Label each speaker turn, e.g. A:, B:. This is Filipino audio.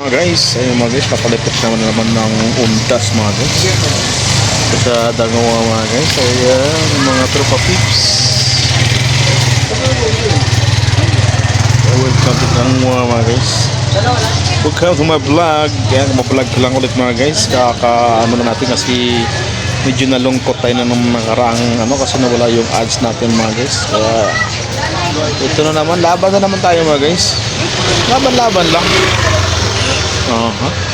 A: Mga guys, ayun mga guys, napalipot naman naman ng undas mga guys. Sa Dangawa mga guys, ayan, mga tropa peeps. Welcome to Dangawa mga guys. Welcome to my vlog. Yan, ma-vlog ko lang ulit mga guys. Kaka, ano na natin kasi medyo nalungkot tayo na nung nakaraang ano kasi nawala yung ads natin mga guys. Kaya ito na naman, laban na naman tayo mga guys. Laban-laban lang. Uh-huh.